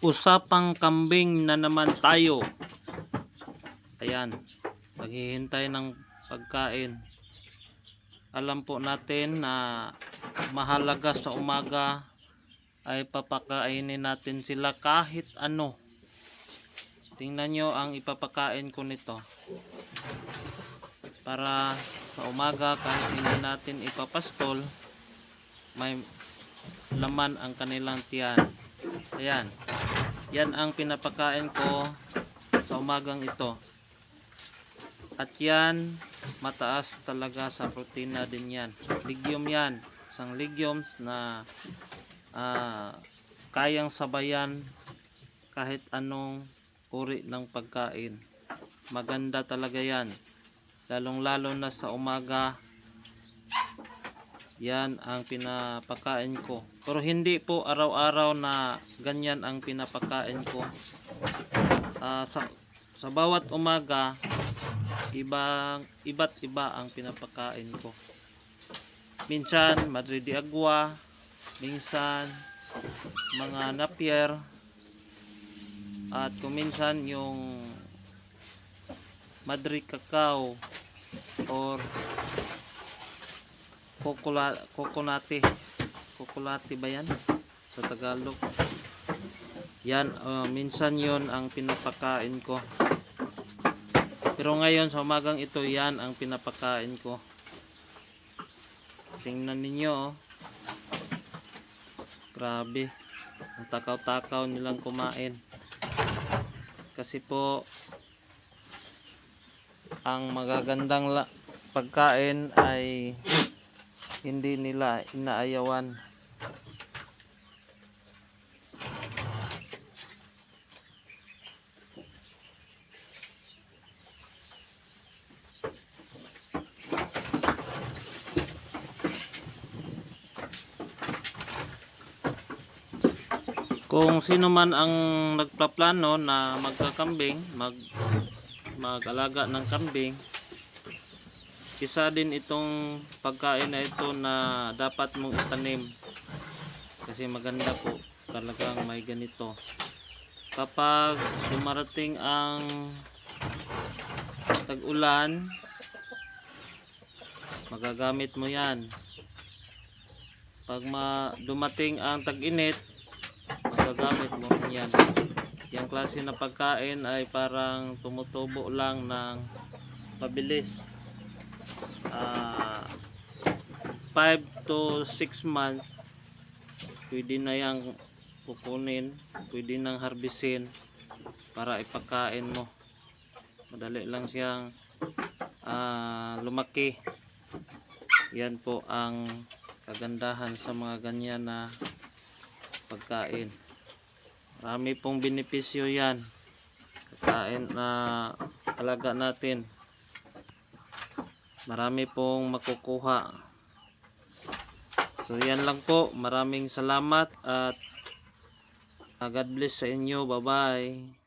Usapang kambing na naman tayo. Ayan. Paghihintay ng pagkain. Alam po natin na mahalaga sa umaga ay papakainin natin sila kahit ano. Tingnan nyo ang ipapakain ko nito. Para sa umaga kahit hindi natin ipapastol, may laman ang kanilang tiyan. Ayan. Yan ang pinapakain ko sa umagang ito. At yan, mataas talaga sa protina din yan. Legume yan. Isang legumes na ah, kayang sabayan kahit anong uri ng pagkain. Maganda talaga yan. Lalong lalo na sa umaga, yan ang pinapakain ko. Pero hindi po araw-araw na ganyan ang pinapakain ko. Ah, sa, sa bawat umaga, ibang iba't iba ang pinapakain ko. Minsan, Madre de Agua, minsan, mga napier, at kung minsan yung Madre Cacao or kokula, kokonate kokolate ba yan? Sa Tagalog. Yan uh, minsan yon ang pinapakain ko. Pero ngayon sa umagang ito yan ang pinapakain ko. Tingnan ninyo oh. grabe. Ang takaw-takaw nilang kumain. Kasi po ang magagandang pagkain ay hindi nila inaayawan. Kung sino man ang nagpaplano na magkakambing mag mag-alaga ng kambing isa din itong pagkain na ito na dapat mong itanim. Kasi maganda po talagang may ganito. Kapag dumarating ang tag-ulan magagamit mo yan. Pag ma dumating ang tag-init magagamit mo yan. Yung klase na pagkain ay parang tumutubo lang ng pabilis ah 5 to 6 months pwede na yang kukunin pwede nang harbisin para ipakain mo. Madali lang siyang ah, lumaki. Yan po ang kagandahan sa mga ganyan na pagkain. Marami pong benepisyo yan. Pagkain na alaga natin marami pong makukuha. So yan lang po. Maraming salamat at ah, God bless sa inyo. Bye bye